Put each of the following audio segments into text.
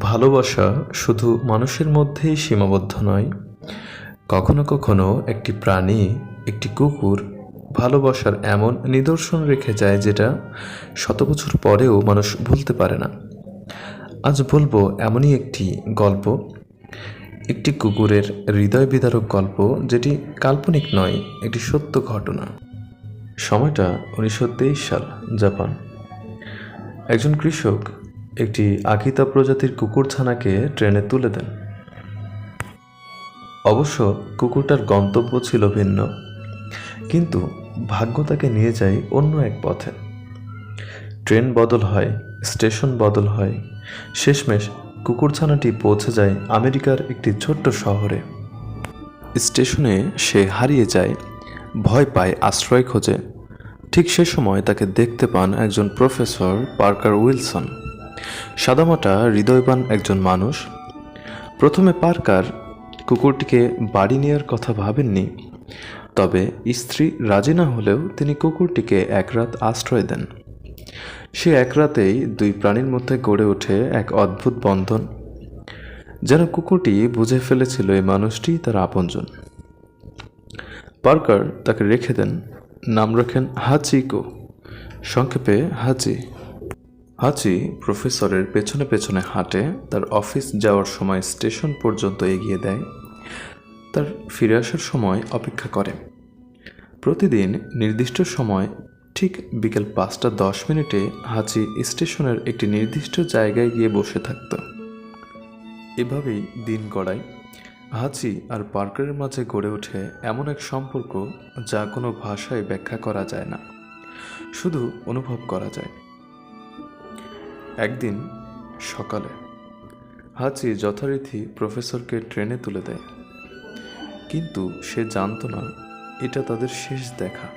ভালোবাসা শুধু মানুষের মধ্যেই সীমাবদ্ধ নয়, কখনো কখনো একটি প্রাণী, একটি কুকুর ভালোবাসার এমন নিদর্শন রেখে যায় যেটা শত বছর পরেও মানুষ ভুলতে পারে না। আজ বলব এমনই একটি গল্প, একটি কুকুরের হৃদয় বিদারক গল্প যেটি কাল্পনিক নয় একটি সত্য ঘটনা। সময়টা উনিশশো তেইশ সাল, জাপান। একজন কৃষক একটি আকিতা প্রজাতির কুকুরছানাকে ট্রেনে তুলে দেন। অবশ্য কুকুরটার গন্তব্য ছিল ভিন্ন, কিন্তু ভাগ্য তাকে নিয়ে যায় অন্য এক পথে। ট্রেন বদল হয়, স্টেশন বদল হয়, শেষমেশ কুকুরছানাটি পৌঁছে যায় আমেরিকার একটি ছোট্ট শহরে। স্টেশনে সে হারিয়ে যায়, ভয় পায়, আশ্রয় খোঁজে। ঠিক সে সময় তাকে দেখতে পান একজন প্রফেসর পার্কার উইলসন। সাদামাটা হৃদয়বান একজন মানুষ। প্রথমে পার্কার কুকুরটিকে বাড়ি নেওয়ার কথা ভাবেননি, তবে স্ত্রী রাজি না হলেও তিনি কুকুরটিকে এক রাত আশ্রয় দেন। সে এক রাতেই দুই প্রাণীর মধ্যে গড়ে ওঠে এক অদ্ভুত বন্ধন। যেন কুকুরটি বুঝে ফেলেছিল এই মানুষটি তার আপনজন। পার্কার তাকে রেখে দেন, নাম রাখেন হাচিকো। সংক্ষেপে হাচি। হাচি প্রফেসরের পেছনে পেছনে হাঁটে, তার অফিস যাওয়ার সময় স্টেশন পর্যন্ত এগিয়ে দেয়, তার ফিরে আসার সময় অপেক্ষা করে। প্রতিদিন নির্দিষ্ট সময়, ঠিক বিকেল পাঁচটা দশ মিনিটে হাচি স্টেশনের একটি নির্দিষ্ট জায়গায় গিয়ে বসে থাকত। এভাবেই দিন গড়ায়। হাচি আর পার্কারের মাঝে গড়ে ওঠে এমন এক সম্পর্ক যা কোনো ভাষায় ব্যাখ্যা করা যায় না। শুধু অনুভব করা যায়। একদিন সকালে হাচি যথারীতি প্রফেসরকে ট্রেনে তুলে দেয়। কিন্তু সে জানতো না এটা তাদের শেষ দেখা।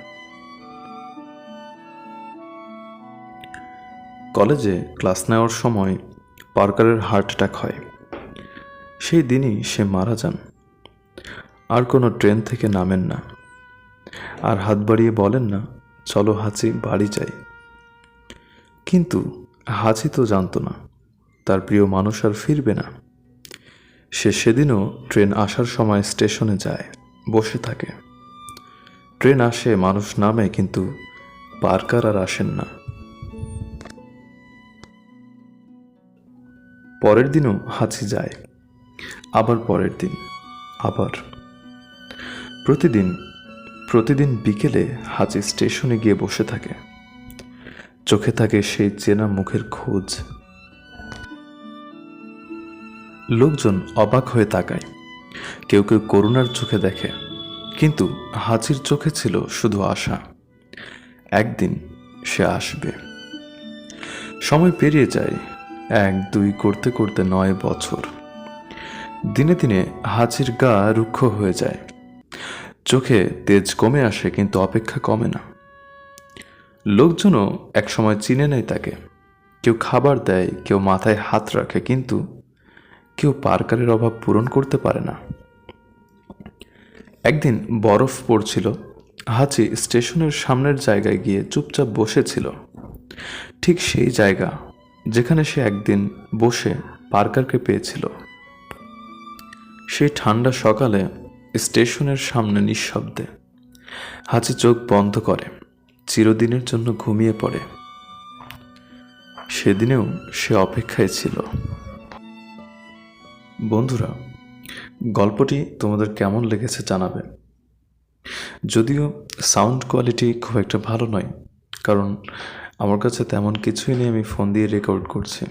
কলেজে ক্লাস নেওয়ার সময় পার্কারের হার্ট অ্যাটাক হয়। সেই দিনই সে মারা যান। আর কোনো ট্রেন থেকে নামেন না। আর হাত বাড়িয়ে বলেন না, চলো হাঁচি, বাড়ি যাই। কিন্তু হাঁচি তো জানতো না, তার প্রিয় মানুষ আর ফিরবে না। সে সেদিনও ট্রেন আসার সময় স্টেশনে যায়, বসে থাকে। ট্রেন আসে মানুষ নামে, কিন্তু পার্কার আর আসেন না। পরের দিনও হাঁচি যায়, আবার পরের দিন, আবার। প্রতিদিন প্রতিদিন বিকেলে হাঁচি স্টেশনে গিয়ে বসে থাকে। চোখে থাকে সেই চেনা মুখের খোঁজ। লোকজন অবাক হয়ে তাকায়। কেউ কেউ করুণার চোখে দেখে, কিন্তু হাজির চোখে ছিল শুধু আশা। একদিন সে আসবে। সময় পেরিয়ে যায়, এক, দুই করতে করতে নয় বছর। দিনে দিনে হাজির গা রুক্ষ হয়ে যায়। চোখে তেজ কমে আসে, কিন্তু অপেক্ষা কমে না। লোকজনও একসময় চিনে নেয় তাকে। কেউ খাবার দেয়, কেউ মাথায় হাত রাখে, কিন্তু কেউ পার্কারের অভাব পূরণ করতে পারে না। একদিন বরফ পড়ছিল, হাঁচি স্টেশনের সামনের জায়গায় গিয়ে চুপচাপ বসেছিল। ঠিক সেই জায়গা যেখানে সে একদিন বসে পার্কারকে পেয়েছিল। সেই ঠান্ডা সকালে স্টেশনের সামনে নিঃশব্দে হাঁচি চোখ বন্ধ করে। চিরদিনের জন্য ঘুমিয়ে পড়ে। সেদিনেও সে অপেক্ষায় ছিল। বন্ধুরা, গল্পটি তোমাদের কেমন লেগেছে জানাবে। যদিও সাউন্ড কোয়ালিটি খুব একটা ভালো নয়, কারণ আমার কাছে তেমন কিছুই নেই, আমি ফোন দিয়ে রেকর্ড করছি।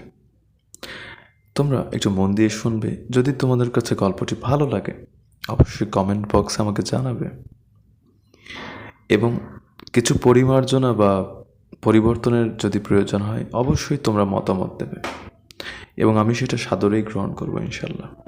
তোমরা একটু মন দিয়ে শুনবে, যদি তোমাদের কাছে গল্পটি ভালো লাগে, অবশ্যই কমেন্ট বক্সে আমাকে জানাবে। এবং কিছু পরিমার্জনা বা পরিবর্তনের যদি প্রয়োজন হয়, অবশ্যই তোমরা মতামত দেবে। এবং আমি সেটা সাদরেই গ্রহণ করব ইনশাল্লাহ